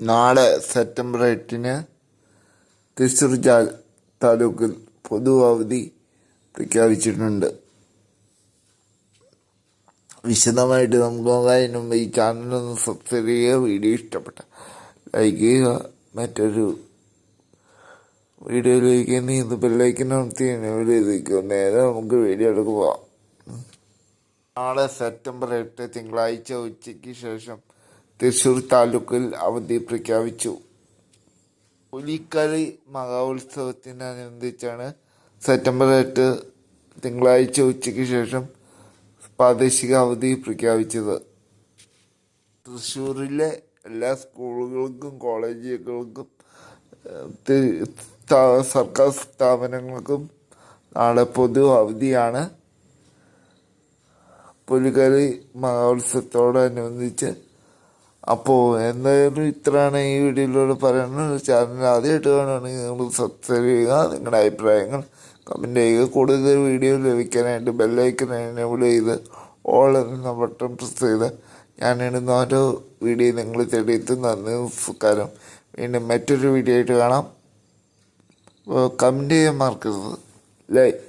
നാളെ സെപ്റ്റംബർ എട്ടിന് തൃശ്ശൂർ താലൂക്കിൽ പൊതു അവധി പ്രഖ്യാപിച്ചിട്ടുണ്ട്. വിശദമായിട്ട് നമുക്ക് നോക്കാം ഇതിനും ഈ ചാനലൊന്ന് സബ്സ്ക്രൈബ് ചെയ്യുക വീഡിയോ ഇഷ്ടപ്പെട്ട ലൈക്ക് ചെയ്യുക മറ്റൊരു വീഡിയോയിലേക്ക് നീന്ത് ബെല്ലൈക്കൻ അമർത്തി വീഡിയോയിലേക്ക് നേരെ നമുക്ക് വീഡിയോയിലേക്ക് പോവാം നാളെ സെപ്റ്റംബർ എട്ട് തിങ്കളാഴ്ച ഉച്ചയ്ക്ക് ശേഷം തൃശൂർ താലൂക്കിൽ അവധി പ്രഖ്യാപിച്ചു. പുലിക്കളി മഹോത്സവത്തിനനുബന്ധിച്ചാണ് സെപ്റ്റംബർ എട്ട് തിങ്കളാഴ്ച ഉച്ചയ്ക്ക് ശേഷം പ്രാദേശിക അവധി പ്രഖ്യാപിച്ചത്. തൃശ്ശൂരിലെ എല്ലാ സ്കൂളുകൾക്കും കോളേജുകൾക്കും സർക്കാർ സ്ഥാപനങ്ങൾക്കും നാളെ പൊതു അവധിയാണ്. പുലികളി മഹോത്സവത്തോടനുബന്ധിച്ച് അപ്പോൾ എന്തായാലും ഇത്രയാണ് ഈ വീഡിയോയിലൂടെ പറയുന്നത്. ചാനൽ ആദ്യമായിട്ട് കാണുകയാണെങ്കിൽ നിങ്ങൾ സബ്സ്ക്രൈബ് ചെയ്യുക നിങ്ങളുടെ അഭിപ്രായങ്ങൾ കമന്റ് ചെയ്യുക. കൂടുതൽ വീഡിയോ ലഭിക്കാനായിട്ട് ബെല്ലൈക്കൻ എനേബിൾ ചെയ്ത് ഓൾ എന്ന ബട്ടൺ പ്രസ് ചെയ്ത് ഞാൻ ഇടുന്ന ഓരോ വീഡിയോ നിങ്ങൾ തേടിയെത്തും നന്ദി നമസ്കാരം. വീണ്ടും മറ്റൊരു വീഡിയോ ആയിട്ട് കാണാം. കമന്റ് ചെയ്യാൻ മറക്കരുത്. ലൈക്ക്